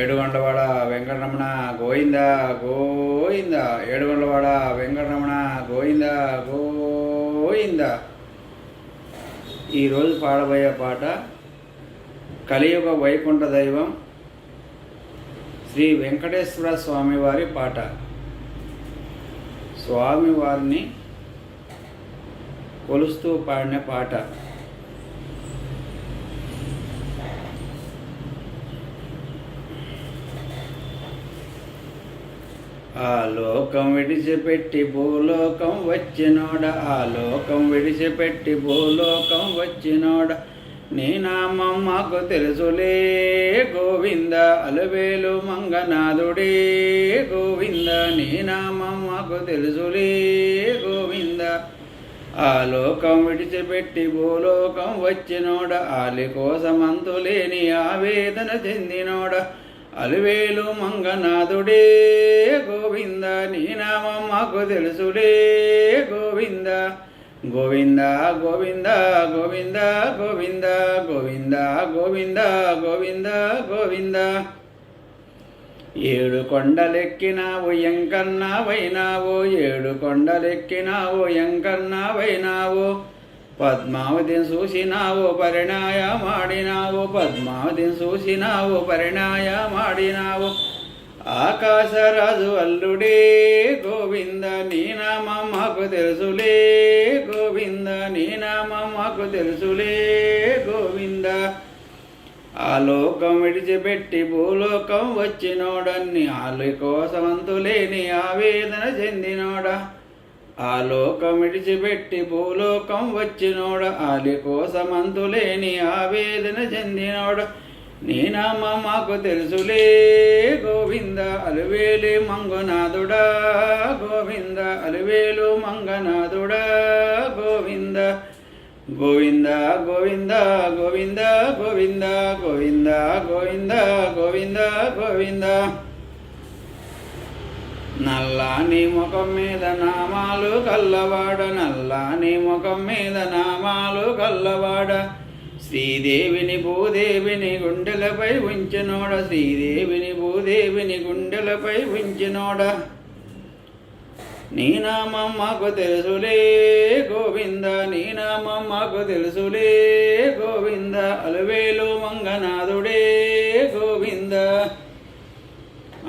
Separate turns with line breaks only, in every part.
ఏడుగొండవాడ వెంకటరమణ గోవింద గోయిందా ఏడుగొండవాడ వెంకటరమణ గోవింద గోయిందా ఈరోజు పాడబోయే పాట కలియుగ వైకుంఠ దైవం శ్రీ వెంకటేశ్వర స్వామివారి పాట. స్వామివారిని కొలుస్తూ పాడిన పాట. ఆ లోకం విడిచిపెట్టి భూలోకం వచ్చినోడ. ఆ లోకం విడిచిపెట్టి భూలోకం వచ్చినోడ. నీ నామం మాకు తెలుసులే గోవింద. అలవేలు మంగనాథుడే గోవింద. నీ నామం మాకు తెలుసులే గోవింద. ఆ లోకం విడిచిపెట్టి భూలోకం వచ్చినోడ. ఆలి కోసమంతులేని ఆవేదన చెందినోడ. అలివేలు మంగనాథుడే గోవింద నీ నామం మాకు తెలుసుడే గోవింద. గోవింద గోవింద గోవింద గోవింద గోవింద గోవింద గోవింద గోవింద. ఏడు కొండలెక్కినావు ఎంకన్నావైనావు ఏడు కొండలెక్కినావు ఎంకన్నావైనావు. పద్మావతిని చూసినావు పరిణాయమాడినావు పద్మావతిని చూసినావు పరిణాయమాడినావు ఆకాశరాజు అల్లుడే గోవింద నీ నామం మాకు తెలుసులే గోవింద నీ నామం మాకు తెలుసులే గోవింద. ఆ లోకం విడిచిపెట్టి భూలోకం వచ్చినోడన్ని ఆలు కోసమంతులేని ఆవేదన చెందినోడా. ఆ లోకం విడిచిపెట్టి భూలోకం వచ్చినోడ ఆలి కోసమంతులేని ఆవేదన చెందినోడ. నీ మాకు తెలుసులే గోవింద అలువేలే మంగునాథుడా గోవింద అలువేలు మంగనాథుడా గోవింద. గోవింద గోవింద గోవింద గోవింద గోవింద గోవింద గోవింద గోవింద. నల్లాని ముఖం మీద నామాలు కల్లవాడ నల్లాని ముఖం మీద నామాలు కల్లవాడ. శ్రీదేవిని భూదేవిని గుండెలపై ఉంచినోడ శ్రీదేవిని భూదేవిని గుండెలపై ఉంచినోడ. నీ నామం మాకు తెలుసులే గోవింద నీ నామం మాకు తెలుసులే గోవింద. అలవేలు మంగనాథుడే గోవింద.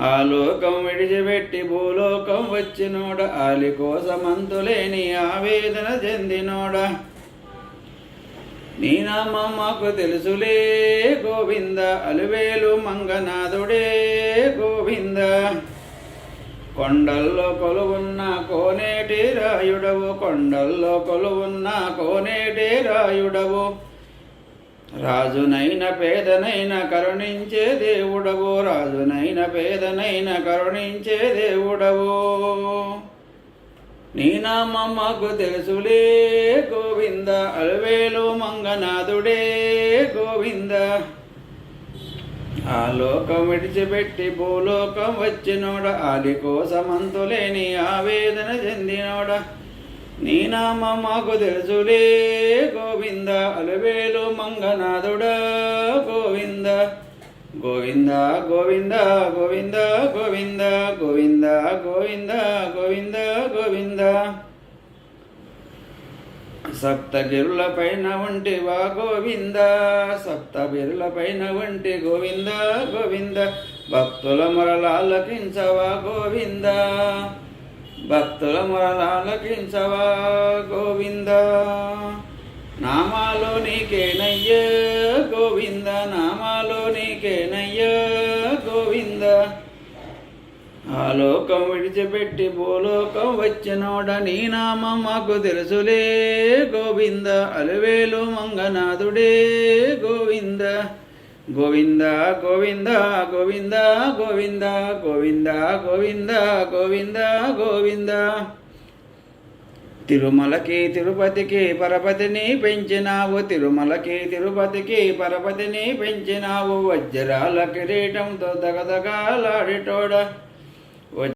ఆ లోకం విడిచిపెట్టి భూలోకం వచ్చినోడ ఆలి కోసమంతులేని ఆవేదన చెందినోడ. నీ నామం మాకు తెలుసులే గోవింద అలువేలు మంగనాథుడే గోవింద. కొండల్లో కొలువున్న కోనేటి రాయుడవు కొండల్లో కొలువున్న కోనేటి రాయుడవు. రాజునైన పేదనైన కరుణించే దేవుడవు రాజునైన పేదనైన కరుణించే దేవుడవు. నీ తెలుసులే గోవింద అలవేలు మంగనాథుడే గోవింద. ఆ లోకం విడిచిపెట్టి భూలోకం వచ్చినోడ ఆది కోసమంతులేని ఆవేదన చెందినోడ. నీ నామం మాకు తెలుసులే గోవింద. అలవేలు మంగనాథుడా గోవింద. గోవింద గోవింద గోవింద గోవింద గోవింద గోవింద గోవింద గోవింద. సప్తగిరుల పైన ఉంటివా గోవింద. సప్తగిరుల పైన ఉంటి గోవింద గోవింద. భక్తుల మొరలాలకించవా గోవింద. భక్తుల మొరలాలకించవా గోవింద? నామాలో నీకేనయ్యా గోవింద నామాలో నీకేనయ్యా గోవింద. ఆ లోకం విడిచిపెట్టి భూలోకం వచ్చినోడ నీ నామం మాకు తెలుసులే గోవింద. అలవేలు మంగనాథుడే గోవింద. గోవింద గోవింద గోవింద గోవింద గోవింద గోవింద గోవింద గోవింద. తిరుమలకి తిరుపతికి పరపతిని పెంచినావు తిరుమలకి తిరుపతికి పరపతిని పెంచినావు వజ్రాల కిరీటంతో దగదగాలాడిటోడ.